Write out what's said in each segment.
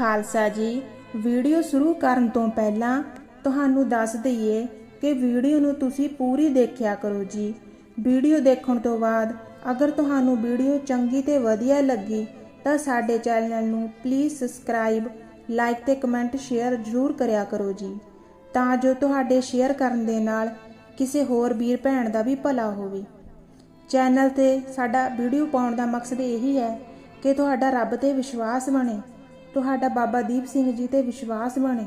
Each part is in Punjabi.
ਖਾਲਸਾ ਜੀ, ਵੀਡੀਓ ਸ਼ੁਰੂ ਕਰਨ ਤੋਂ ਪਹਿਲਾਂ ਤੁਹਾਨੂੰ ਦੱਸ ਦਈਏ ਕਿ ਵੀਡੀਓ ਨੂੰ ਤੁਸੀਂ ਪੂਰੀ ਦੇਖਿਆ ਕਰੋ ਜੀ। ਵੀਡੀਓ ਦੇਖਣ ਤੋਂ ਬਾਅਦ ਅਗਰ ਤੁਹਾਨੂੰ ਵੀਡੀਓ ਚੰਗੀ ਤੇ ਵਧੀਆ ਲੱਗੀ ਤਾਂ ਸਾਡੇ ਚੈਨਲ ਨੂੰ ਪਲੀਜ਼ ਸਬਸਕ੍ਰਾਈਬ ਲਾਈਕ ਤੇ ਕਮੈਂਟ ਸ਼ੇਅਰ ਜ਼ਰੂਰ ਕਰਿਆ ਕਰੋ ਜੀ। ਤਾਂ ਜੋ ਤੁਹਾਡੇ ਸ਼ੇਅਰ ਕਰਨ ਦੇ ਨਾਲ ਕਿਸੇ ਹੋਰ ਵੀਰ ਭੈਣ ਦਾ ਵੀ ਭਲਾ ਹੋਵੇ। ਚੈਨਲ ਤੇ ਸਾਡਾ ਵੀਡੀਓ ਪਾਉਣ ਦਾ ਮਕਸਦ ਇਹੀ ਹੈ ਕਿ ਤੁਹਾਡਾ ਰੱਬ ਤੇ ਵਿਸ਼ਵਾਸ ਬਣੇ। ਤੁਹਾਡਾ ਬਾਬਾ ਦੀਪ ਸਿੰਘ ਜੀ ਤੇ ਵਿਸ਼ਵਾਸ ਬਣੇ।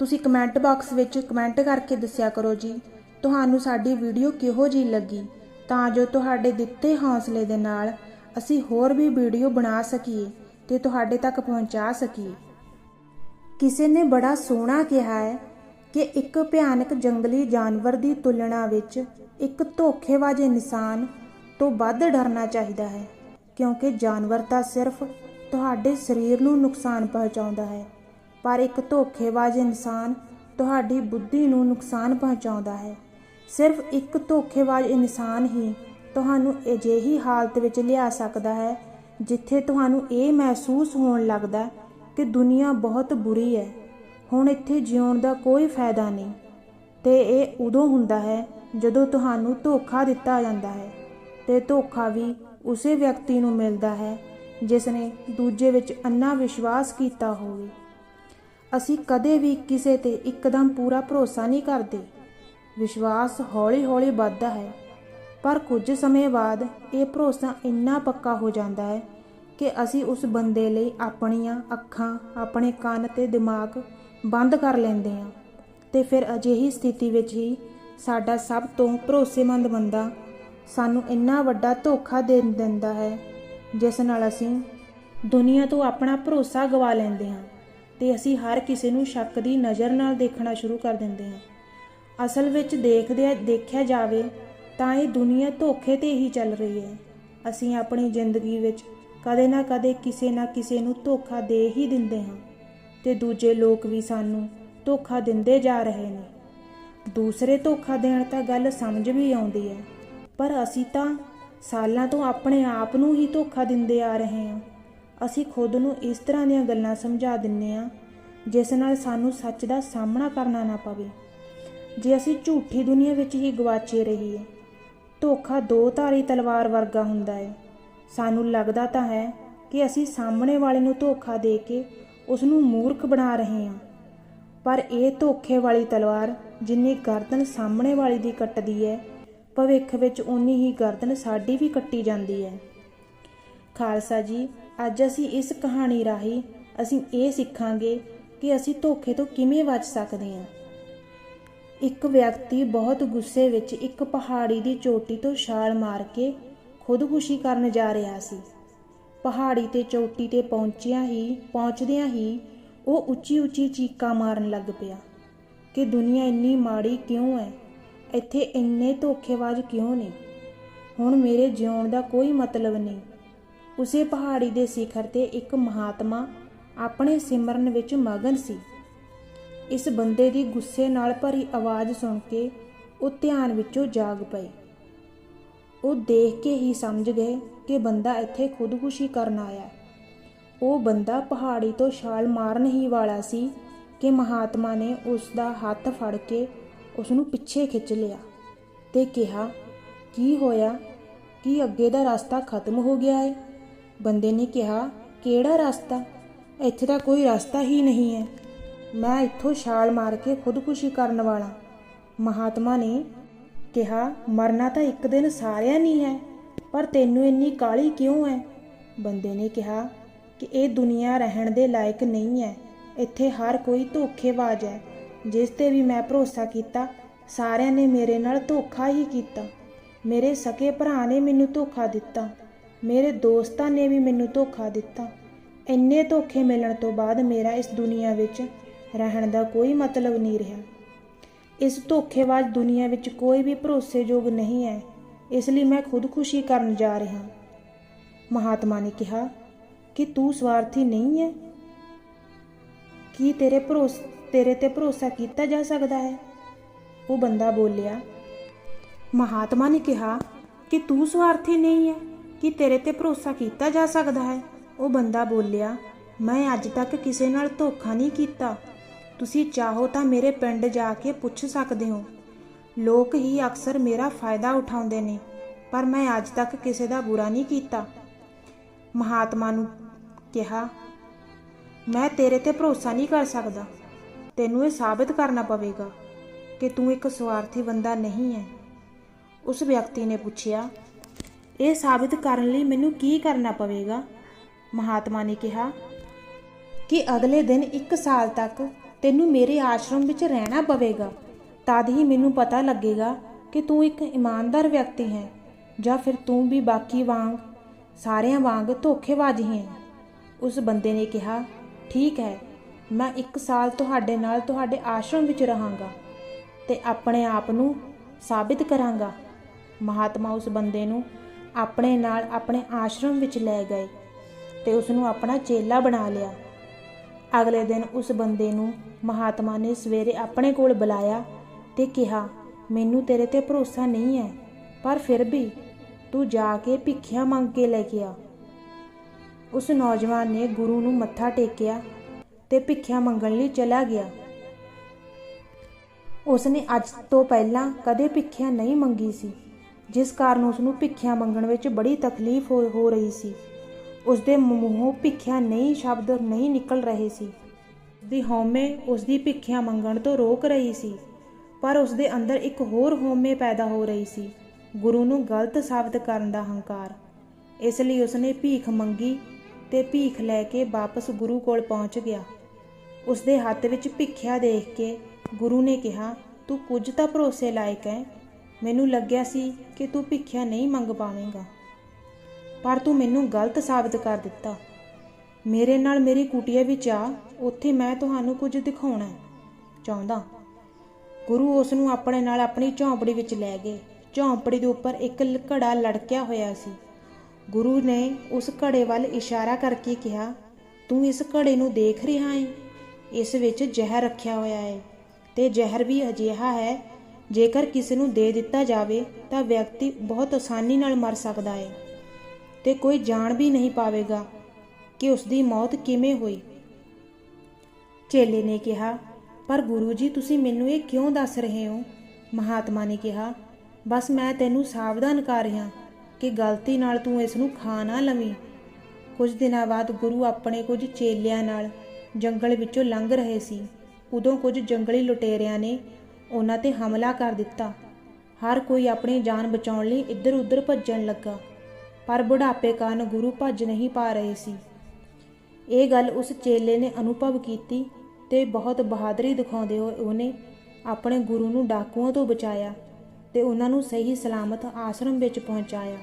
ਤੁਸੀਂ ਕਮੈਂਟ ਬਾਕਸ ਵਿੱਚ ਕਮੈਂਟ ਕਰਕੇ ਦੱਸਿਆ ਕਰੋ ਜੀ, ਤੁਹਾਨੂੰ ਸਾਡੀ ਵੀਡੀਓ ਕਿਹੋ ਜੀ ਲੱਗੀ? ਤਾਂ ਜੋ ਤੁਹਾਡੇ ਦਿੱਤੇ ਹੌਸਲੇ ਦੇ ਨਾਲ ਅਸੀਂ ਹੋਰ ਵੀ ਵੀਡੀਓ ਬਣਾ ਸਕੀਏ ਤੇ ਤੁਹਾਡੇ ਤੱਕ ਪਹੁੰਚਾ ਸਕੀਏ। ਕਿਸੇ ਨੇ ਬੜਾ ਸੋਹਣਾ ਕਿਹਾ ਹੈ ਕਿ ਇੱਕ ਭਿਆਨਕ ਜੰਗਲੀ ਜਾਨਵਰ ਦੀ ਤੁਲਨਾ ਵਿੱਚ ਇੱਕ ਧੋਖੇਬਾਜ਼ ਇਨਸਾਨ ਤੋਂ ਵੱਧ ਡਰਨਾ ਚਾਹੀਦਾ ਹੈ, ਕਿਉਂਕਿ ਜਾਨਵਰ ਤਾਂ ਸਿਰਫ ਤੁਹਾਡੇ ਸਰੀਰ ਨੂੰ ਨੁਕਸਾਨ ਪਹੁੰਚਾਉਂਦਾ ਹੈ। ਪਰ ਇੱਕ ਧੋਖੇਬਾਜ਼ ਇਨਸਾਨ ਤੁਹਾਡੀ ਬੁੱਧੀ ਨੂੰ ਨੁਕਸਾਨ ਪਹੁੰਚਾਉਂਦਾ ਹੈ। ਸਿਰਫ ਇੱਕ ਧੋਖੇਬਾਜ਼ ਇਨਸਾਨ ਹੀ ਤੁਹਾਨੂੰ ਅਜਿਹੀ ਹਾਲਤ ਵਿੱਚ ਲਿਆ ਸਕਦਾ ਹੈ, ਜਿੱਥੇ ਤੁਹਾਨੂੰ ਇਹ ਮਹਿਸੂਸ ਹੋਣ ਲੱਗਦਾ ਕਿ ਦੁਨੀਆ ਬਹੁਤ ਬੁਰੀ ਹੈ। ਹੁਣ ਇੱਥੇ ਜਿਉਣ ਦਾ ਕੋਈ ਫਾਇਦਾ ਨਹੀਂ, ਤੇ ਇਹ ਉਦੋਂ ਹੁੰਦਾ ਹੈ ਜਦੋਂ ਤੁਹਾਨੂੰ ਧੋਖਾ ਦਿੱਤਾ ਜਾਂਦਾ ਹੈ, ਤੇ ਧੋਖਾ ਵੀ ਉਸੇ ਵਿਅਕਤੀ ਨੂੰ ਮਿਲਦਾ ਹੈ ਜਿਸ ਨੇ ਦੂਜੇ ਵਿੱਚ ਅੰਨਾ ਵਿਸ਼ਵਾਸ ਕੀਤਾ ਹੋਵੇ। ਅਸੀਂ ਕਦੇ ਵੀ ਕਿਸੇ ਤੇ ਇੱਕਦਮ ਪੂਰਾ ਭਰੋਸਾ ਨਹੀਂ ਕਰਦੇ। ਵਿਸ਼ਵਾਸ ਹੌਲੀ-ਹੌਲੀ ਵੱਧਦਾ ਹੈ, ਪਰ ਕੁਝ ਸਮੇਂ ਬਾਅਦ ਇਹ ਭਰੋਸਾ ਇੰਨਾ ਪੱਕਾ ਹੋ ਜਾਂਦਾ ਹੈ ਕਿ ਅਸੀਂ ਉਸ ਬੰਦੇ ਲਈ ਆਪਣੀਆਂ ਅੱਖਾਂ, ਆਪਣੇ ਕੰਨ ਤੇ ਦਿਮਾਗ ਬੰਦ ਕਰ ਲੈਂਦੇ ਹਾਂ ਤੇ ਫਿਰ ਅਜਿਹੀ ਸਥਿਤੀ ਵਿੱਚ ਹੀ ਸਾਡਾ ਸਭ ਤੋਂ ਭਰੋਸੇਮੰਦ ਬੰਦਾ ਸਾਨੂੰ ਇੰਨਾ ਵੱਡਾ ਧੋਖਾ ਦੇ ਦਿੰਦਾ ਹੈ ਜਿਸ ਨਾਲ ਅਸੀਂ ਦੁਨੀਆ ਤੋਂ ਆਪਣਾ ਭਰੋਸਾ ਗਵਾ ਲੈਂਦੇ ਹਾਂ ਤੇ ਅਸੀਂ ਹਰ ਕਿਸੇ ਨੂੰ ਸ਼ੱਕ ਦੀ ਨਜ਼ਰ ਨਾਲ ਦੇਖਣਾ ਸ਼ੁਰੂ ਕਰ ਦਿੰਦੇ ਹਾਂ। ਅਸਲ ਵਿੱਚ ਦੇਖਦੇ ਦੇਖਿਆ ਜਾਵੇ ਤਾਂ ਇਹ ਦੁਨੀਆ ਧੋਖੇ ਤੇ ਹੀ ਚੱਲ ਰਹੀ ਹੈ। ਅਸੀਂ ਆਪਣੀ ਜ਼ਿੰਦਗੀ ਵਿੱਚ ਕਦੇ ਨਾ ਕਦੇ ਕਿਸੇ ਨਾ ਕਿਸੇ ਨੂੰ ਧੋਖਾ ਦੇ ਹੀ ਦਿੰਦੇ ਹਾਂ ਤੇ ਦੂਜੇ ਲੋਕ ਵੀ ਸਾਨੂੰ ਧੋਖਾ ਦਿੰਦੇ ਜਾ ਰਹੇ ਨੇ। ਦੂਸਰੇ ਧੋਖਾ ਦੇਣ ਤਾਂ ਗੱਲ ਸਮਝ ਵੀ ਆਉਂਦੀ ਹੈ, ਪਰ ਅਸੀਂ ਤਾਂ ਸਾਲਾਂ ਤੋਂ ਆਪਣੇ ਆਪ ਨੂੰ ਹੀ ਧੋਖਾ ਦਿੰਦੇ ਆ ਰਹੇ ਹਾਂ। ਅਸੀਂ ਖੁਦ ਨੂੰ ਇਸ ਤਰ੍ਹਾਂ ਦੀਆਂ ਗੱਲਾਂ ਸਮਝਾ ਦਿੰਨੇ ਆ ਜਿਸ ਨਾਲ ਸਾਨੂੰ ਸੱਚ ਦਾ ਸਾਹਮਣਾ ਕਰਨਾ ਨਾ ਪਵੇ। ਜੇ ਅਸੀਂ ਝੂਠੀ ਦੁਨੀਆ ਵਿੱਚ ਹੀ ਗਵਾਚੇ ਰਹੀਏ, ਧੋਖਾ ਦੋ ਧਾਰੀ ਤਲਵਾਰ ਵਰਗਾ ਹੁੰਦਾ ਹੈ। ਸਾਨੂੰ ਲੱਗਦਾ ਤਾਂ ਹੈ ਕਿ ਅਸੀਂ ਸਾਹਮਣੇ ਵਾਲੇ ਨੂੰ ਧੋਖਾ ਦੇ ਕੇ ਉਸ ਨੂੰ ਮੂਰਖ ਬਣਾ ਰਹੇ ਹਾਂ। ਪਰ ਇਹ ਧੋਖੇ ਵਾਲੀ ਤਲਵਾਰ ਜਿੰਨੀ ਗਰਦਨ ਸਾਹਮਣੇ ਵਾਲੀ ਦੀ ਕੱਟਦੀ ਹੈ ਭਵਿੱਖ ਵਿੱਚ ਉਨੀ ਹੀ ਗਰਦਨ ਸਾਡੀ ਵੀ ਕੱਟੀ ਜਾਂਦੀ ਹੈ। ਖਾਲਸਾ ਜੀ, ਅੱਜ ਅਸੀਂ ਇਸ ਕਹਾਣੀ ਰਾਹੀਂ ਅਸੀਂ ਇਹ ਸਿੱਖਾਂਗੇ ਕਿ ਅਸੀਂ ਧੋਖੇ ਤੋਂ ਕਿਵੇਂ ਬਚ ਸਕਦੇ ਹਾਂ। ਇੱਕ ਵਿਅਕਤੀ ਬਹੁਤ ਗੁੱਸੇ ਵਿੱਚ ਇੱਕ ਪਹਾੜੀ ਦੀ ਚੋਟੀ ਤੋਂ ਛਾਲ ਮਾਰ ਕੇ ਖੁਦਕੁਸ਼ੀ ਕਰਨ ਜਾ ਰਿਹਾ ਸੀ। ਪਹਾੜੀ ਤੇ ਚੋਟੀ ਤੇ ਪਹੁੰਚਿਆ ਹੀ, ਪਹੁੰਚਦਿਆਂ ਹੀ ਉਹ ਉੱਚੀ ਉੱਚੀ ਚੀਕਾਂ ਮਾਰਨ ਲੱਗ ਪਿਆ ਕਿ ਦੁਨੀਆ ਇੰਨੀ ਮਾੜੀ ਕਿਉਂ ਹੈ? ਇੱਥੇ ਇੰਨੇ ਧੋਖੇਬਾਜ਼ ਕਿਉਂ ਨੇ? ਹੁਣ ਮੇਰੇ ਜਿਉਣ ਦਾ ਕੋਈ ਮਤਲਬ ਨਹੀਂ। ਉਸੇ ਪਹਾੜੀ ਦੇ ਸਿਖਰ ਤੇ ਇੱਕ ਮਹਾਤਮਾ ਆਪਣੇ ਸਿਮਰਨ ਵਿੱਚ ਮਗਨ ਸੀ। ਇਸ ਬੰਦੇ ਦੀ ਗੁੱਸੇ ਨਾਲ ਭਰੀ ਆਵਾਜ਼ ਸੁਣ ਕੇ ਉਹ ਧਿਆਨ ਵਿੱਚੋਂ ਜਾਗ ਪਏ ਉਹ ਦੇਖ ਕੇ ਹੀ ਸਮਝ ਗਏ ਕਿ ਬੰਦਾ ਇੱਥੇ ਖੁਦਕੁਸ਼ੀ ਕਰਨ ਆਇਆ। ਉਹ ਬੰਦਾ ਪਹਾੜੀ ਤੋਂ ਛਾਲ ਮਾਰਨ ਹੀ ਵਾਲਾ ਸੀ ਕਿ ਮਹਾਤਮਾ ਨੇ ਉਸ ਦਾ ਹੱਥ ਫੜ ਕੇ ਉਸ ਨੂੰ ਪਿੱਛੇ ਖਿੱਚ ਲਿਆ ਤੇ ਕਿਹਾ, ਕੀ ਹੋਇਆ? ਕੀ ਅੱਗੇ ਦਾ ਰਸਤਾ ਖਤਮ ਹੋ ਗਿਆ ਹੈ ਬੰਦੇ ਨੇ ਕਿਹਾ, ਕਿਹੜਾ ਰਸਤਾ? ਇੱਥੇ ਤਾਂ ਕੋਈ ਰਸਤਾ ਹੀ ਨਹੀਂ ਹੈ ਮੈਂ ਇੱਥੋਂ ਛਾਲ ਮਾਰ ਕੇ ਖੁਦਕੁਸ਼ੀ ਕਰਨ ਵਾਲਾ। ਮਹਾਤਮਾ ਨੇ ਕਿਹਾ, ਮਰਨਾ ਤਾਂ ਇੱਕ ਦਿਨ ਸਾਰਿਆਂ ਨਹੀਂ ਹੈ ਪਰ ਤੈਨੂੰ ਇੰਨੀ ਕਾਲੀ ਕਿਉਂ ਹੈ? ਬੰਦੇ ਨੇ ਕਿਹਾ, ਕਿ ਇਹ ਦੁਨੀਆ ਰਹਿਣ ਦੇ ਲਾਇਕ ਨਹੀਂ ਹੈ। ਇੱਥੇ ਹਰ ਕੋਈ ਧੋਖੇਬਾਜ਼ ਹੈ। ਜਿਸ ਤੇ ਵੀ ਮੈਂ ਭਰੋਸਾ ਕੀਤਾ, ਸਾਰਿਆਂ ਨੇ ਮੇਰੇ ਨਾਲ ਧੋਖਾ ਹੀ ਕੀਤਾ। ਮੇਰੇ ਸਕੇ ਭਰਾ ਨੇ ਮੈਨੂੰ ਧੋਖਾ ਦਿੱਤਾ। ਮੇਰੇ ਦੋਸਤਾਂ ਨੇ ਵੀ ਮੈਨੂੰ ਧੋਖਾ ਦਿੱਤਾ। ਇੰਨੇ ਧੋਖੇ ਮਿਲਣ ਤੋਂ ਬਾਅਦ ਮੇਰਾ ਇਸ ਦੁਨੀਆ ਵਿੱਚ ਰਹਿਣ ਦਾ ਕੋਈ ਮਤਲਬ ਨਹੀਂ ਰਿਹਾ। ਇਸ ਧੋਖੇਬਾਜ਼ ਦੁਨੀਆ ਵਿੱਚ ਕੋਈ ਵੀ ਭਰੋਸੇਯੋਗ ਨਹੀਂ ਹੈ। ਇਸ ਲਈ ਮੈਂ ਖੁਦਕੁਸ਼ੀ ਕਰਨ ਜਾ ਰਿਹਾ ਮਹਾਤਮਾ ਨੇ ਕਿਹਾ, ਕਿ ਤੂੰ ਸਵਾਰਥੀ ਨਹੀਂ ਹੈ? ਕੀ ਤੇਰੇ ਭਰੋਸ ਤੇਰੇ ਤੇ ਭਰੋਸਾ ਕੀਤਾ ਜਾ ਸਕਦਾ ਹੈ? ਉਹ ਬੰਦਾ ਬੋਲਿਆ, ਮਹਾਤਮਾ ਨੇ ਕਿਹਾ ਕਿ ਤੂੰ ਸਵਾਰਥੀ ਨਹੀਂ ਹੈ, ਕਿ ਤੇਰੇ ਤੇ ਭਰੋਸਾ ਕੀਤਾ ਜਾ ਸਕਦਾ ਹੈ। ਉਹ ਬੰਦਾ ਬੋਲਿਆ, ਮੈਂ ਅੱਜ ਤੱਕ ਕਿਸੇ ਨਾਲ ਧੋਖਾ ਨਹੀਂ ਕੀਤਾ। ਤੁਸੀਂ ਚਾਹੋ ਤਾਂ ਮੇਰੇ ਪਿੰਡ ਜਾ ਕੇ ਪੁੱਛ ਸਕਦੇ ਹੋ। ਲੋਕ ਹੀ ਅਕਸਰ ਮੇਰਾ ਫਾਇਦਾ ਉਠਾਉਂਦੇ ਨੇ, ਪਰ ਮੈਂ ਅੱਜ ਤੱਕ ਕਿਸੇ ਦਾ ਬੁਰਾ ਨਹੀਂ ਕੀਤਾ। ਮਹਾਤਮਾ ਨੂੰ ਕਿਹਾ, ਮੈਂ ਤੇਰੇ ਤੇ ਭਰੋਸਾ ਨਹੀਂ ਕਰ ਸਕਦਾ। ਤੈਨੂੰ ਇਹ ਸਾਬਿਤ ਕਰਨਾ ਪਵੇਗਾ ਕਿ ਤੂੰ ਇੱਕ ਸਵਾਰਥੀ ਬੰਦਾ ਨਹੀਂ ਹੈ ਉਸ ਵਿਅਕਤੀ ਨੇ ਪੁੱਛਿਆ, ਇਹ ਸਾਬਿਤ ਕਰਨ ਲਈ ਮੈਨੂੰ ਕੀ ਕਰਨਾ ਪਵੇਗਾ? ਮਹਾਤਮਾ ਨੇ ਕਿਹਾ, ਕਿ ਅਗਲੇ ਦਿਨ 1 ਸਾਲ ਤੱਕ ਤੈਨੂੰ ਮੇਰੇ ਆਸ਼ਰਮ ਵਿੱਚ ਰਹਿਣਾ ਪਵੇਗਾ। ਤਦ ਹੀ ਮੈਨੂੰ ਪਤਾ ਲੱਗੇਗਾ ਕਿ ਤੂੰ ਇੱਕ ਇਮਾਨਦਾਰ ਵਿਅਕਤੀ ਹੈ, ਜਾਂ ਫਿਰ ਤੂੰ ਵੀ ਬਾਕੀ ਵਾਂਗ, ਸਾਰਿਆਂ ਵਾਂਗ ਧੋਖੇਬਾਜ਼ ਹੀ ਹੈ। ਉਸ ਬੰਦੇ ਨੇ ਕਿਹਾ, ਠੀਕ ਹੈ ਮੈਂ 1 ਸਾਲ ਤੁਹਾਡੇ ਨਾਲ ਤੁਹਾਡੇ ਆਸ਼ਰਮ ਵਿੱਚ ਰਹਾਂਗਾ ਤੇ ਆਪਣੇ ਆਪ ਨੂੰ ਸਾਬਿਤ ਕਰਾਂਗਾ। ਮਹਾਤਮਾ ਉਸ ਬੰਦੇ ਨੂੰ ਆਪਣੇ ਨਾਲ ਆਪਣੇ ਆਸ਼ਰਮ ਵਿੱਚ ਲੈ ਗਏ ਤੇ ਉਸ ਨੂੰ ਆਪਣਾ ਚੇਲਾ ਬਣਾ ਲਿਆ। ਅਗਲੇ ਦਿਨ ਉਸ ਬੰਦੇ ਨੂੰ ਮਹਾਤਮਾ ਨੇ ਸਵੇਰੇ ਆਪਣੇ ਕੋਲ ਬੁਲਾਇਆ ਤੇ ਕਿਹਾ, ਮੈਨੂੰ ਤੇਰੇ ਤੇ ਭਰੋਸਾ ਨਹੀਂ ਹੈ, ਪਰ ਫਿਰ ਵੀ ਤੂੰ ਜਾ ਕੇ ਭਿੱਖਿਆ ਮੰਗ ਕੇ ਲੈ ਕੇ ਆ। ਉਸ ਨੌਜਵਾਨ ਨੇ ਗੁਰੂ ਨੂੰ ਮੱਥਾ ਟੇਕਿਆ ਤੇ ਭਿੱਖਿਆ ਮੰਗਣ ਲਈ ਚਲਾ ਗਿਆ। ਉਸਨੇ ਅੱਜ ਤੋਂ ਪਹਿਲਾਂ ਕਦੇ ਭਿੱਖਿਆ ਨਹੀਂ ਮੰਗੀ ਸੀ, ਜਿਸ ਕਾਰਨ ਉਸ ਨੂੰ ਭਿੱਖਿਆ ਮੰਗਣ ਵਿੱਚ ਬੜੀ ਤਕਲੀਫ ਹੋ ਹੋ ਰਹੀ ਸੀ। ਉਸ ਦੇ ਮੂੰਹੋਂ ਭਿੱਖਿਆ ਨਹੀਂ ਸ਼ਬਦ ਨਹੀਂ ਨਿਕਲ ਰਹੇ ਸੀ। ਦੀ ਹਉਮੈ ਉਸ ਦੀ ਭਿੱਖਿਆ ਮੰਗਣ ਤੋਂ ਰੋਕ ਰਹੀ ਸੀ, ਪਰ ਉਸ ਦੇ ਅੰਦਰ ਇੱਕ ਹੋਰ ਹਉਮੈ ਪੈਦਾ ਹੋ ਰਹੀ ਸੀ, ਗੁਰੂ ਨੂੰ ਗਲਤ ਸਾਬਤ ਕਰਨ ਦਾ ਹੰਕਾਰ। ਇਸ ਲਈ ਉਸਨੇ ਭੀਖ ਮੰਗੀ ਤੇ ਭੀਖ ਲੈ ਕੇ ਵਾਪਸ ਗੁਰੂ ਕੋਲ ਪਹੁੰਚ ਗਿਆ। ਉਸ ਦੇ ਹੱਥ ਵਿੱਚ ਭਿੱਖਿਆ ਦੇਖ ਕੇ ਗੁਰੂ ਨੇ ਕਿਹਾ, ਤੂੰ ਕੁਝ ਤਾਂ ਭਰੋਸੇ ਲਾਇਕ ਹੈ। ਮੈਨੂੰ ਲੱਗਿਆ ਸੀ ਕਿ ਤੂੰ ਭਿੱਖਿਆ ਨਹੀਂ ਮੰਗ ਪਾਵੇਂਗਾ। ਪਰ ਤੂੰ ਮੈਨੂੰ ਗਲਤ ਸਾਬਤ ਕਰ ਦਿੱਤਾ। ਮੇਰੇ ਨਾਲ ਮੇਰੀ ਕੁਟੀਆ ਵਿੱਚ ਆ, ਉੱਥੇ ਮੈਂ ਤੁਹਾਨੂੰ ਕੁਝ ਦਿਖਾਉਣਾ ਚਾਹੁੰਦਾ ਗੁਰੂ ਉਸ ਨੂੰ ਆਪਣੇ ਨਾਲ ਆਪਣੀ ਝੌਂਪੜੀ ਵਿੱਚ ਲੈ ਗਏ। ਝੌਂਪੜੀ ਦੇ ਉੱਪਰ ਇੱਕ ਘੜਾ ਲੜਕਿਆ ਹੋਇਆ ਸੀ। ਗੁਰੂ ਨੇ ਉਸ ਘੜੇ ਵੱਲ ਇਸ਼ਾਰਾ ਕਰਕੇ ਕਿਹਾ, ਤੂੰ ਇਸ ਘੜੇ ਨੂੰ ਦੇਖ ਰਿਹਾ ਹੈ? ਇਸ ਵਿੱਚ ਜ਼ਹਿਰ ਰੱਖਿਆ ਹੋਇਆ ਹੈ ਤੇ ਜ਼ਹਿਰ ਵੀ ਅਜਿਹਾ ਹੈ, ਜੇਕਰ ਕਿਸੇ ਨੂੰ ਦੇ ਦਿੱਤਾ ਜਾਵੇ ਤਾਂ ਵਿਅਕਤੀ ਬਹੁਤ ਆਸਾਨੀ ਨਾਲ ਮਰ ਸਕਦਾ ਹੈ ਤੇ ਕੋਈ ਜਾਣ ਵੀ ਨਹੀਂ ਪਾਵੇਗਾ ਕਿ ਉਸ ਦੀ ਮੌਤ ਕਿਵੇਂ ਹੋਈ। ਚੇਲੇ ਨੇ ਕਿਹਾ, ਪਰ ਗੁਰੂ ਜੀ, ਤੁਸੀਂ ਮੈਨੂੰ ਇਹ ਕਿਉਂ ਦੱਸ ਰਹੇ ਹੋ? ਮਹਾਤਮਾ ਨੇ ਕਿਹਾ, ਬਸ ਮੈਂ ਤੈਨੂੰ ਸਾਵਧਾਨ ਕਰ ਰਿਹਾ ਕਿ ਗਲਤੀ ਨਾਲ ਤੂੰ ਇਸ ਨੂੰ ਖਾ ਨਾ ਲਵੀਂ। ਕੁਝ ਦਿਨਾਂ ਬਾਅਦ ਗੁਰੂ ਆਪਣੇ ਕੁਝ ਚੇਲਿਆਂ ਨਾਲ ਜੰਗਲ ਵਿੱਚੋਂ ਲੰਘ ਰਹੇ ਸੀ। ਉਦੋਂ ਕੁਝ ਜੰਗਲੀ ਲੁਟੇਰਿਆਂ ਨੇ ਉਹਨਾਂ ਤੇ ਹਮਲਾ ਕਰ ਦਿੱਤਾ। ਹਰ ਕੋਈ ਆਪਣੀ ਜਾਨ ਬਚਾਉਣ ਲਈ ਇੱਧਰ-ਉੱਧਰ ਭੱਜਣ ਲੱਗਾ, ਪਰ ਬੁਢਾਪੇ ਕਾਰਨ ਗੁਰੂ ਭੱਜ ਨਹੀਂ ਪਾ ਰਹੇ ਸੀ। ਇਹ ਗੱਲ ਉਸ ਚੇਲੇ ਨੇ ਅਨੁਭਵ ਕੀਤੀ ਤੇ ਬਹੁਤ ਬਹਾਦਰੀ ਦਿਖਾਉਂਦੇ ਹੋਏ ਉਹਨੇ ਆਪਣੇ ਗੁਰੂ ਨੂੰ ਡਾਕੂਆਂ ਤੋਂ ਬਚਾਇਆ ਤੇ ਉਹਨਾਂ ਨੂੰ ਸਹੀ ਸਲਾਮਤ ਆਸ਼ਰਮ ਵਿੱਚ ਪਹੁੰਚਾਇਆ।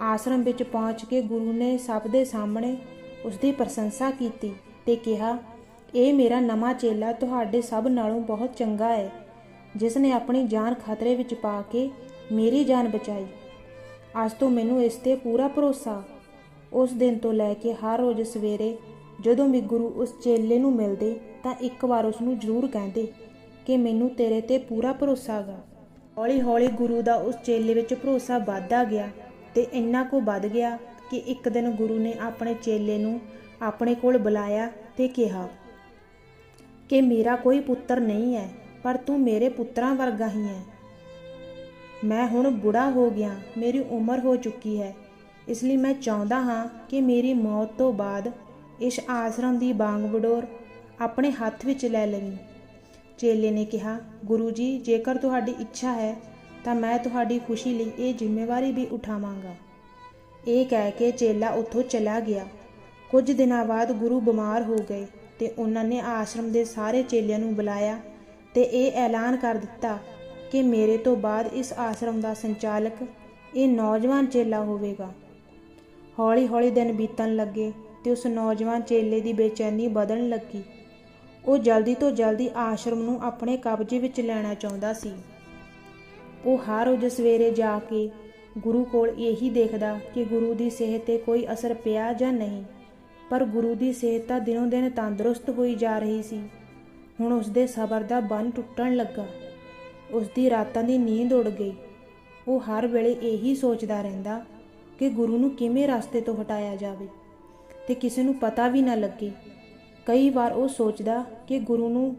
ਆਸ਼ਰਮ ਵਿੱਚ ਪਹੁੰਚ ਕੇ ਗੁਰੂ ਨੇ ਸਭ ਦੇ ਸਾਹਮਣੇ ਉਸ ਦੀ ਪ੍ਰਸ਼ੰਸਾ ਕੀਤੀ। ਤੇ ਕਿਹਾ, ਇਹ ਮੇਰਾ ਨਵਾਂ ਚੇਲਾ ਤੁਹਾਡੇ ਸਭ ਨਾਲੋਂ ਬਹੁਤ ਚੰਗਾ ਹੈ ਜਿਸ ਨੇ ਆਪਣੀ ਜਾਨ ਖਤਰੇ ਵਿੱਚ ਪਾ ਕੇ ਮੇਰੀ ਜਾਨ ਬਚਾਈ। ਅੱਜ ਤੋਂ ਮੈਨੂੰ ਇਸ ਤੇ ਪੂਰਾ ਭਰੋਸਾ। ਉਸ ਦਿਨ ਤੋਂ ਲੈ ਕੇ ਹਰ ਰੋਜ਼ ਸਵੇਰੇ ਜਦੋਂ ਵੀ ਗੁਰੂ ਉਸ ਚੇਲੇ ਨੂੰ ਮਿਲਦੇ ਤਾਂ ਇੱਕ ਵਾਰ ਉਸ ਨੂੰ ਜ਼ਰੂਰ ਕਹਿੰਦੇ ਕਿ ਮੈਨੂੰ ਤੇਰੇ ਤੇ ਪੂਰਾ ਭਰੋਸਾ ਹੈਗਾ ਹੌਲੀ-ਹੌਲੀ ਗੁਰੂ ਦਾ ਉਸ ਚੇਲੇ ਵਿੱਚ ਭਰੋਸਾ ਵੱਧਦਾ ਗਿਆ ਤੇ ਇੰਨਾ ਕੁ ਵੱਧ ਗਿਆ ਕਿ ਇੱਕ ਦਿਨ ਗੁਰੂ ਨੇ ਆਪਣੇ ਚੇਲੇ ਨੂੰ ਆਪਣੇ ਕੋਲ ਬੁਲਾਇਆ ਤੇ ਕਿਹਾ, ਕਿ ਮੇਰਾ ਕੋਈ ਪੁੱਤਰ ਨਹੀਂ ਹੈ, ਪਰ ਤੂੰ ਮੇਰੇ ਪੁੱਤਰਾਂ ਵਰਗਾ ਹੀ ਹੈ। ਮੈਂ ਹੁਣ ਬੁੜਾ ਹੋ ਗਿਆ, ਮੇਰੀ ਉਮਰ ਹੋ ਚੁੱਕੀ ਹੈ। ਇਸ ਲਈ ਮੈਂ ਚਾਹੁੰਦਾ ਹਾਂ ਕਿ ਮੇਰੀ ਮੌਤ ਤੋਂ ਬਾਅਦ ਇਸ ਆਸ਼ਰਮ ਦੀ ਬਾਗ ਬਡੋਰ ਆਪਣੇ ਹੱਥ ਵਿੱਚ ਲੈ ਲਵੀਂ। ਚੇਲੇ ਨੇ ਕਿਹਾ, ਗੁਰੂ ਜੀ, ਜੇਕਰ ਤੁਹਾਡੀ ਇੱਛਾ ਹੈ, ਤਾਂ ਮੈਂ ਤੁਹਾਡੀ ਖੁਸ਼ੀ ਲਈ ਇਹ ਜ਼ਿੰਮੇਵਾਰੀ ਵੀ ਉਠਾਵਾਂਗਾ। ਇਹ ਕਹਿ ਕੇ ਚੇਲਾ ਉੱਥੋਂ ਚਲਾ ਗਿਆ। ਕੁਝ ਦਿਨਾਂ ਬਾਅਦ ਗੁਰੂ ਬਿਮਾਰ ਹੋ ਗਏ ਤੇ ਉਹਨਾਂ ਨੇ ਆਸ਼ਰਮ ਦੇ ਸਾਰੇ ਚੇਲਿਆਂ ਨੂੰ ਬੁਲਾਇਆ ਤੇ ਇਹ ਐਲਾਨ ਕਰ ਦਿੱਤਾ ਕਿ ਮੇਰੇ ਤੋਂ ਬਾਅਦ ਇਸ ਆਸ਼ਰਮ ਦਾ ਸੰਚਾਲਕ ਇਹ ਨੌਜਵਾਨ ਚੇਲਾ ਹੋਵੇਗਾ। ਹੌਲੀ-ਹੌਲੀ ਦਿਨ ਬੀਤਣ ਲੱਗੇ ਤੇ ਉਸ ਨੌਜਵਾਨ ਚੇਲੇ ਦੀ ਬੇਚੈਨੀ ਵਧਣ ਲੱਗੀ। ਉਹ ਜਲਦੀ ਤੋਂ ਜਲਦੀ ਆਸ਼ਰਮ ਨੂੰ ਆਪਣੇ ਕਬਜ਼ੇ ਵਿੱਚ ਲੈਣਾ ਚਾਹੁੰਦਾ ਸੀ। ਉਹ ਹਰ ਰੋਜ਼ ਸਵੇਰੇ ਜਾ ਕੇ ਗੁਰੂ ਕੋਲ ਇਹੀ ਦੇਖਦਾ ਕਿ ਗੁਰੂ ਦੀ ਸਿਹਤ ਤੇ ਕੋਈ ਅਸਰ ਪਿਆ ਜਾਂ ਨਹੀਂ। ਪਰ ਗੁਰੂ ਦੀ ਸਿਹਤ ਤਾਂ ਦਿਨੋਂ ਦਿਨ ਤੰਦਰੁਸਤ ਹੋਈ ਜਾ ਰਹੀ ਸੀ। ਹੁਣ ਉਸ ਦੇ ਸਬਰ ਦਾ ਬੰਨ ਟੁੱਟਣ ਲੱਗਾ। ਉਸ ਦੀ ਰਾਤਾਂ ਦੀ ਨੀਂਦ ਉੜ ਗਈ। ਉਹ ਹਰ ਵੇਲੇ ਇਹੀ ਸੋਚਦਾ ਰਹਿੰਦਾ ਕਿ ਗੁਰੂ ਨੂੰ ਕਿਵੇਂ ਰਸਤੇ ਤੋਂ ਹਟਾਇਆ ਜਾਵੇ ਤੇ ਕਿਸੇ ਨੂੰ ਪਤਾ ਵੀ ਨਾ ਲੱਗੇ। ਕਈ ਵਾਰ ਉਹ ਸੋਚਦਾ ਕਿ ਗੁਰੂ ਨੂੰ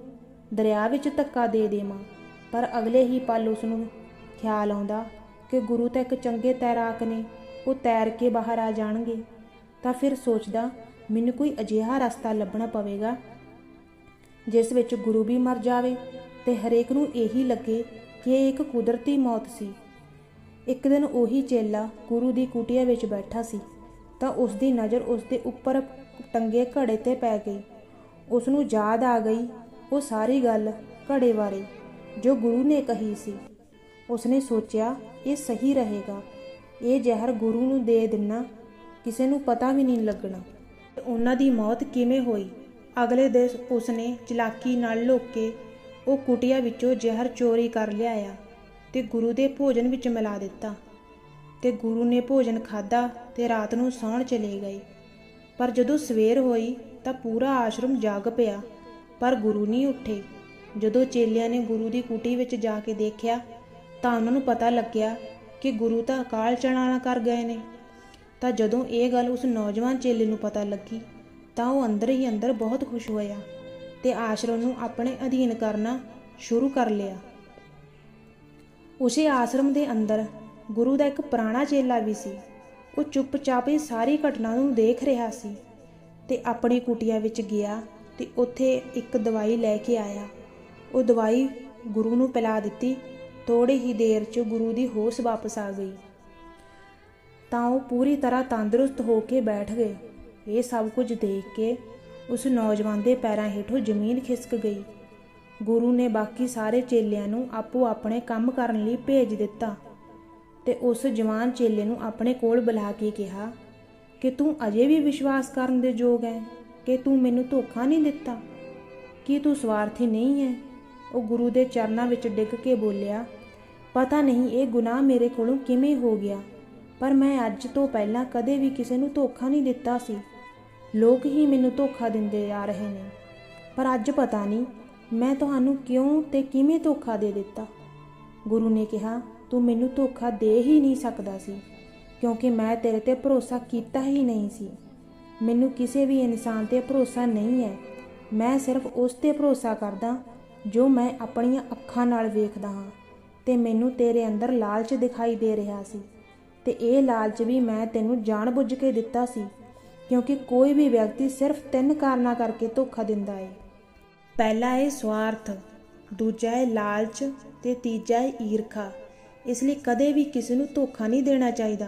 ਦਰਿਆ ਵਿੱਚ ਧੱਕਾ ਦੇ ਦੇਵਾਂ, ਪਰ ਅਗਲੇ ਹੀ ਪਲ ਉਸ ਨੂੰ ਖਿਆਲ ਆਉਂਦਾ ਕਿ ਗੁਰੂ ਤਾਂ ਇੱਕ ਚੰਗੇ ਤੈਰਾਕ ਨੇ, ਉਹ ਤੈਰ ਕੇ ਬਾਹਰ ਆ ਜਾਣਗੇ। ਤਾਂ ਫਿਰ ਸੋਚਦਾ ਮੈਨੂੰ ਕੋਈ ਅਜਿਹਾ ਰਸਤਾ ਲੱਭਣਾ ਪਵੇਗਾ ਜਿਸ ਵਿੱਚ ਗੁਰੂ ਵੀ ਮਰ ਜਾਵੇ ਤੇ ਹਰੇਕ ਨੂੰ ਇਹੀ ਲੱਗੇ ਕਿ ਇਹ ਇੱਕ ਕੁਦਰਤੀ ਮੌਤ ਸੀ। ਇੱਕ ਦਿਨ ਉਹੀ ਚੇਲਾ ਗੁਰੂ ਦੀ ਕੁਟੀਆ ਵਿੱਚ ਬੈਠਾ ਸੀ ਤਾਂ ਉਸ ਦੀ ਨਜ਼ਰ ਉਸ ਦੇ ਉੱਪਰ ਟੰਗੇ ਘੜੇ ਤੇ ਪੈ ਗਈ। ਉਸ ਨੂੰ ਯਾਦ ਆ ਗਈ ਉਹ ਸਾਰੀ ਗੱਲ ਘੜੇ ਬਾਰੇ ਜੋ ਗੁਰੂ ਨੇ ਕਹੀ ਸੀ। ਉਸਨੇ ਸੋਚਿਆ, ਇਹ ਸਹੀ ਰਹੇਗਾ। ਇਹ ਜ਼ਹਿਰ ਗੁਰੂ ਨੂੰ ਦੇ ਦੇਣਾ ਕਿਸੇ ਨੂੰ ਪਤਾ ਵੀ ਨਹੀਂ ਲੱਗਣਾ। ਉਹਨਾਂ ਦੀ ਮੌਤ ਕਿਵੇਂ ਹੋਈ? ਅਗਲੇ ਦਿਨ ਉਸਨੇ ਚਲਾਕੀ ਨਾਲ ਲੁੱਕ ਕੇ ਉਹ ਕੁਟੀਆ ਵਿੱਚੋਂ ਜ਼ਹਿਰ ਚੋਰੀ ਕਰ ਲਿਆਇਆ ਤੇ ਗੁਰੂ ਦੇ ਭੋਜਨ ਵਿੱਚ ਮਿਲਾ ਦਿੱਤਾ। ਤੇ ਗੁਰੂ ਨੇ ਭੋਜਨ ਖਾਦਾ ਤੇ ਰਾਤ ਨੂੰ ਸੌਣ ਚਲੇ ਗਏ। ਪਰ ਜਦੋਂ ਸਵੇਰ ਹੋਈ ਤਾਂ ਪੂਰਾ ਆਸ਼ਰਮ ਜਾਗ ਪਿਆ, ਪਰ ਗੁਰੂ ਨਹੀਂ ਉੱਠੇ। ਜਦੋਂ ਚੇਲਿਆਂ ਨੇ ਗੁਰੂ ਦੀ ਕੁਟੀ ਵਿੱਚ ਜਾ ਕੇ ਦੇਖਿਆ ਤਾਂ ਉਹਨਾਂ ਨੂੰ ਪਤਾ ਲੱਗਿਆ ਕਿ ਗੁਰੂ ਤਾਂ ਅਕਾਲ ਚਲਾਣਾ ਕਰ ਗਏ ਨੇ। ਤਾਂ ਜਦੋਂ ਇਹ ਗੱਲ ਉਸ ਨੌਜਵਾਨ ਚੇਲੇ ਨੂੰ ਪਤਾ ਲੱਗੀ, ਤਾਂ ਉਹ ਅੰਦਰ ਹੀ ਅੰਦਰ ਬਹੁਤ ਖੁਸ਼ ਹੋਇਆ ਤੇ ਆਸ਼ਰਮ ਨੂੰ ਆਪਣੇ ਅਧੀਨ ਕਰਨਾ ਸ਼ੁਰੂ ਕਰ ਲਿਆ। ਉਸੇ ਆਸ਼ਰਮ ਦੇ ਅੰਦਰ ਗੁਰੂ ਦਾ ਇੱਕ ਪੁਰਾਣਾ ਚੇਲਾ ਵੀ ਸੀ। ਉਹ ਚੁੱਪਚਾਪ ਇਹ ਸਾਰੀ ਘਟਨਾ ਨੂੰ ਦੇਖ ਰਿਹਾ ਸੀ ਤੇ ਆਪਣੀ ਕੁਟੀਆ ਵਿੱਚ ਗਿਆ ਤੇ ਉੱਥੇ ਇੱਕ ਦਵਾਈ ਲੈ ਕੇ ਆਇਆ। ਉਹ ਦਵਾਈ ਗੁਰੂ ਨੂੰ ਪਿਲਾ ਦਿੱਤੀ। ਥੋੜੀ ਹੀ ਦੇਰ 'ਚ ਗੁਰੂ ਦੀ ਹੋਸ਼ ਵਾਪਸ ਆ ਗਈ। ਤਾਂ ਉਹ ਪੂਰੀ ਤਰ੍ਹਾਂ ਤੰਦਰੁਸਤ ਹੋ ਕੇ ਬੈਠ ਗਏ। ਇਹ ਸਭ ਕੁਝ ਦੇਖ ਕੇ ਉਸ ਨੌਜਵਾਨ ਦੇ ਪੈਰਾਂ ਹੇਠੋਂ ਜ਼ਮੀਨ ਖਿਸਕ ਗਈ। ਗੁਰੂ ਨੇ ਬਾਕੀ ਸਾਰੇ ਚੇਲਿਆਂ ਨੂੰ ਆਪੋ ਆਪਣੇ ਕੰਮ ਕਰਨ ਲਈ ਭੇਜ ਦਿੱਤਾ ਤੇ ਉਸ ਜਵਾਨ ਚੇਲੇ ਨੂੰ ਆਪਣੇ ਕੋਲ ਬੁਲਾ ਕੇ ਕਿਹਾ, ਕਿ ਤੂੰ ਅਜੇ ਵੀ ਵਿਸ਼ਵਾਸ ਕਰਨ ਦੇ ਯੋਗ ਹੈ? ਕਿ ਤੂੰ ਮੈਨੂੰ ਧੋਖਾ ਨਹੀਂ ਦਿੱਤਾ? ਕੀ ਤੂੰ ਸਵਾਰਥੀ ਨਹੀਂ ਹੈ? ਉਹ ਗੁਰੂ ਦੇ ਚਰਨਾਂ ਵਿੱਚ ਡਿੱਗ ਕੇ ਬੋਲਿਆ, ਪਤਾ ਨਹੀਂ ਇਹ ਗੁਨਾਹ ਮੇਰੇ ਕੋਲੋਂ ਕਿਵੇਂ ਹੋ ਗਿਆ। ਪਰ ਮੈਂ ਅੱਜ ਤੋਂ ਪਹਿਲਾਂ ਕਦੇ ਵੀ ਕਿਸੇ ਨੂੰ ਧੋਖਾ ਨਹੀਂ ਦਿੱਤਾ ਸੀ। ਲੋਕ ਹੀ ਮੈਨੂੰ ਧੋਖਾ ਦਿੰਦੇ ਆ ਰਹੇ ਨੇ। ਪਰ ਅੱਜ ਪਤਾ ਨਹੀਂ, ਮੈਂ ਤੁਹਾਨੂੰ ਕਿਉਂ ਤੇ ਕਿਵੇਂ ਧੋਖਾ ਦੇ ਦਿੱਤਾ? ਗੁਰੂ ਨੇ ਕਿਹਾ, ਤੂੰ ਮੈਨੂੰ ਧੋਖਾ ਦੇ ਹੀ ਨਹੀਂ ਸਕਦਾ ਸੀ, ਕਿਉਂਕਿ ਮੈਂ ਤੇਰੇ ਤੇ ਭਰੋਸਾ ਕੀਤਾ ਹੀ ਨਹੀਂ ਸੀ। ਮੈਨੂੰ ਕਿਸੇ ਵੀ ਇਨਸਾਨ ਤੇ ਭਰੋਸਾ ਨਹੀਂ ਹੈ। ਮੈਂ ਸਿਰਫ ਉਸ ਤੇ ਭਰੋਸਾ ਕਰਦਾ, ਜੋ ਮੈਂ ਆਪਣੀਆਂ ਅੱਖਾਂ ਨਾਲ ਵੇਖਦਾ ਹਾਂ ਤੇ ਮੈਨੂੰ ਤੇਰੇ ਅੰਦਰ ਲਾਲਚ ਦਿਖਾਈ ਦੇ ਰਿਹਾ ਸੀ। ਤੇ ਇਹ ਲਾਲਚ ਵੀ ਮੈਂ ਤੈਨੂੰ ਜਾਣਬੁੱਝ ਕੇ ਦਿੱਤਾ ਸੀ, ਕਿਉਂਕਿ ਕੋਈ ਵੀ ਵਿਅਕਤੀ ਸਿਰਫ ਤਿੰਨ ਕਾਰਨਾਂ ਕਰਕੇ ਧੋਖਾ ਦਿੰਦਾ ਹੈ ਪਹਿਲਾ ਹੈ ਸਵਾਰਥ, ਦੂਜਾ ਹੈ ਲਾਲਚ ਤੇ ਤੀਜਾ ਹੈ ਈਰਖਾ। ਇਸ ਲਈ ਕਦੇ ਵੀ ਕਿਸੇ ਨੂੰ ਧੋਖਾ ਨਹੀਂ ਦੇਣਾ ਚਾਹੀਦਾ।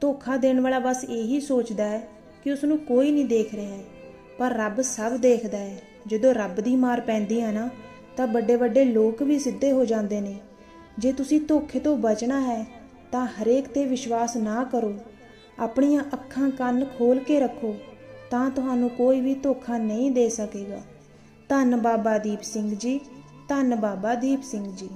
ਧੋਖਾ ਦੇਣ ਵਾਲਾ ਬਸ ਇਹੀ ਸੋਚਦਾ ਹੈ ਕਿ ਉਸ ਨੂੰ ਕੋਈ ਨਹੀਂ ਦੇਖ ਰਿਹਾ ਹੈ ਪਰ ਰੱਬ ਸਭ ਦੇਖਦਾ ਹੈ ਜਦੋਂ ਰੱਬ ਦੀ ਮਾਰ ਪੈਂਦੀ ਹੈ ਨਾ, ਤਾਂ ਵੱਡੇ ਵੱਡੇ ਲੋਕ ਵੀ ਸਿੱਧੇ ਹੋ ਜਾਂਦੇ ਨੇ। ਜੇ ਤੁਸੀਂ ਧੋਖੇ ਤੋਂ ਬਚਣਾ ਹੈ ਤਾਂ ਹਰੇਕ ਤੇ ਵਿਸ਼ਵਾਸ ਨਾ ਕਰੋ। ਆਪਣੀਆਂ ਅੱਖਾਂ ਕੰਨ ਖੋਲ ਕੇ ਰੱਖੋ, ਤਾਂ ਤੁਹਾਨੂੰ ਕੋਈ ਵੀ ਧੋਖਾ ਨਹੀਂ ਦੇ ਸਕੇਗਾ। ਧੰਨ ਬਾਬਾ ਦੀਪ ਸਿੰਘ ਜੀ, ਧੰਨ ਬਾਬਾ ਦੀਪ ਸਿੰਘ ਜੀ।